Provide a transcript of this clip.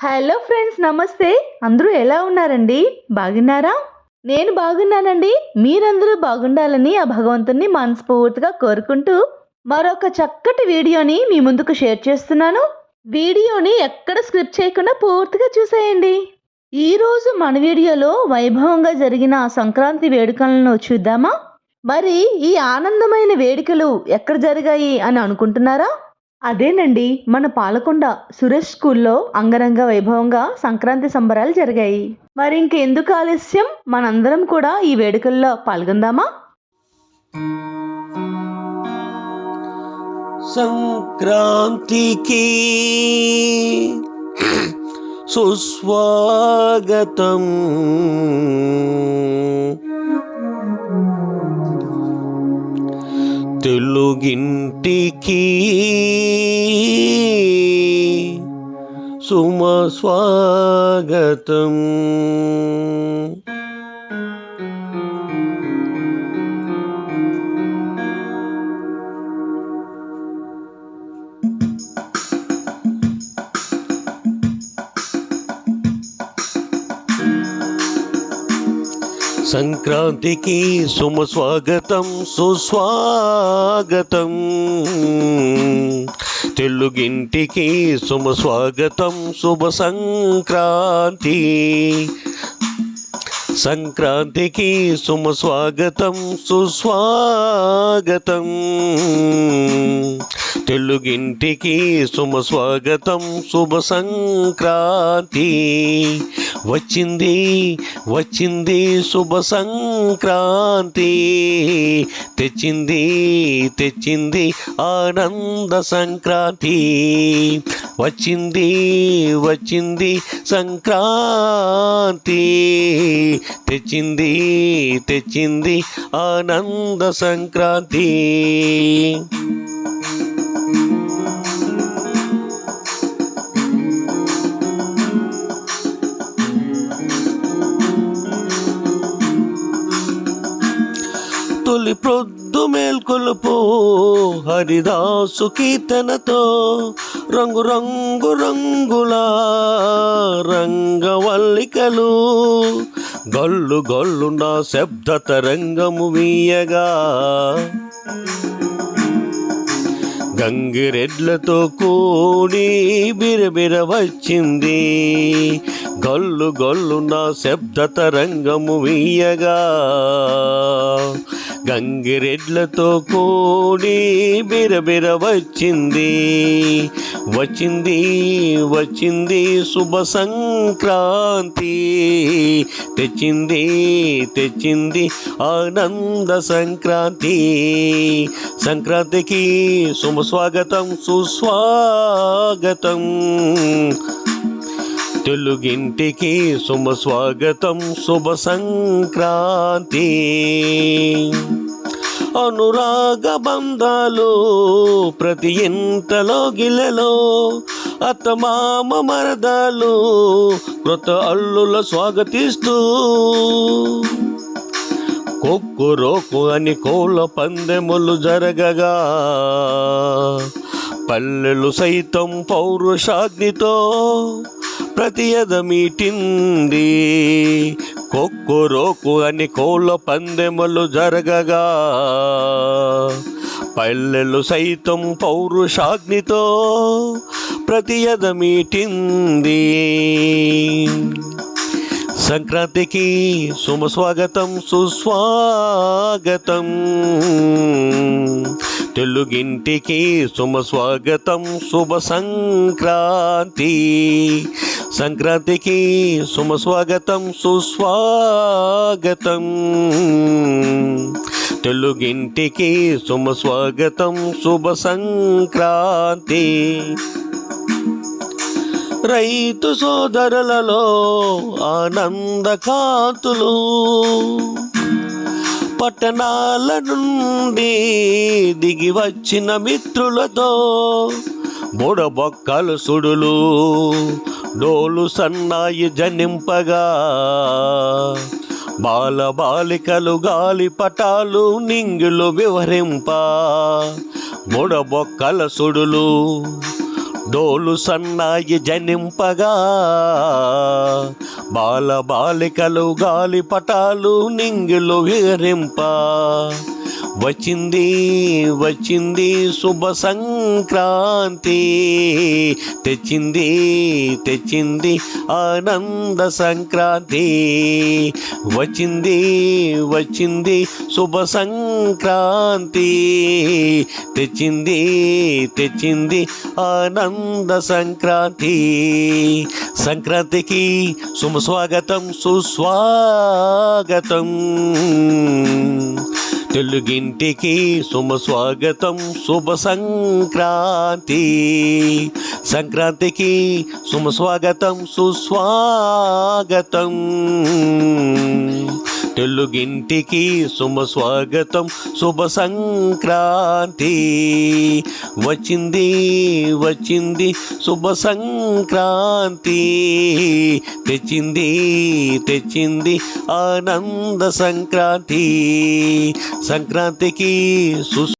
Hello friends నమస్తే. అందరూ ఎలా ఉన్నారండి? బాగున్నారా? నేను బాగున్నానండి. మీరందరూ బాగుండాలని ఆ భగవంతుని మనస్ఫూర్తిగా కోరుకుంటూ మరొక చక్కటి వీడియోని మీ ముందుకు షేర్ చేస్తున్నాను. వీడియోని ఎక్కడ స్క్రిప్ట్ చేయకుండా పూర్తిగా చూసేయండి. ఈరోజు మన వీడియోలో వైభవంగా జరిగిన సంక్రాంతి వేడుకలను చూద్దామా? మరి ఈ ఆనందమైన వేడుకలు ఎక్కడ జరిగాయి అని అనుకుంటున్నారా? అదేనండి మన పాలకొండ సురేష్ స్కూల్లో అంగరంగ వైభవంగా సంక్రాంతి సంబరాలు జరిగాయి. మరి ఇంకెందుకు ఆలస్యం? మనందరం కూడా ఈ వేడుకల్లో పాల్గొందామా? సంక్రాంతికి సుస్వాగతం. తెలుగింటికి సుమస్వాగతం. సంక్రాంతికి సుమ స్వాగతం సుస్వాగతం. తెలుగింటికి సుమ స్వాగతం శుభ సంక్రాంతి. సంక్రాంతికి సుమ స్వాగతం సుస్వాగతం. తెలుగింటికి సుమ స్వాగతం శుభ సంక్రాంతి వచ్చింది వచ్చింది శుభ సంక్రాంతి తెచ్చింది తెచ్చింది ఆనంద సంక్రాంతి. వచ్చింది వచ్చింది సంక్రాంతి. తెచ్చింది తెచ్చింది ఆనంద సంక్రాంతి. తొలి ప్రొద్దు మేల్కొలుపు హరిదాసు కీర్తనతో రంగు రంగు రంగుల రంగవల్లికలు గల్లు గల్లు నా శబ్ద తరంగము వీయగా. గంగిరెడ్లతో కూడి బిరబిర వచ్చింది. గల్లు గల్లు నా శబ్ద తరంగము వీయగా. గంగిరెడ్లతో కూడి బిరబిర వచ్చింది. వచ్చింది వచ్చింది శుభ సంక్రాంతి. తెచ్చింది తెచ్చింది ఆనంద సంక్రాంతి. సంక్రాంతికి శుభ స్వాగతం సుస్వాగతం. తెలుగింటికి శుభ స్వాగతం శుభ సంక్రాంతి అనురాగ బంధాలు ప్రతి ఇంతలో గిలలో అత్తమామ మరదాలు కృత అల్లుల స్వాగతిస్తూ. కొక్కురోకు అని కోళ్ళ పందెములు జరగగా పల్లెలు సైతం పౌరుషాగ్నితో. ప్రతి మీటింది కొక్కురోకు అని కోళ్ళ పందెములు జరగగా. పల్లెలు సైతం పౌరుషాగ్నితో ప్రతి సంక్రాంతికి సుమస్వాగతం సుస్వాగతం. తెలుగింటికి శుభ స్వాగతం శుభ సంక్రాంతి సంక్రాంతికి శుభ స్వాగతం సుస్వాగతం. తెలుగింటికి శుభ స్వాగతం శుభ సంక్రాంతి రైతు సోదరులలో ఆనందకాతులు. పట్టణాల నుండి దిగి వచ్చిన మిత్రులతో బుడబొక్కలు సుడులు డోలు సన్నాయి జనింపగా. బాలబాలికలు గాలి పటాలు నింగులు వివరింప. బుడబొక్కల సుడులు డోలు సన్నాయి జనింపగా బాల బాలికలు గాలి పటాలు నింగిలు విహరింప వచ్చింది వచ్చింది శుభ సంక్రాంతి. తెచ్చింది తెచ్చింది ఆనంద సంక్రాంతి. వచ్చింది వచ్చింది శుభ సంక్రాంతి. తెచ్చింది తెచ్చింది ఆనంద సంక్రాంతి. సంక్రాంతికి సుమస్వాగతం సుస్వాగతం. తెలుగింటికి శుభ స్వాగతం శుభ సంక్రాంతి సంక్రాంతికి శుభ స్వాగతం సుస్వాగతం. తెలుగింటికి శుభ స్వాగతం శుభ సంక్రాంతి వచ్చింది వచ్చింది శుభ సంక్రాంతి తెచ్చింది తెచ్చింది ఆనంద సంక్రాంతి. సంక్రాంతికి సు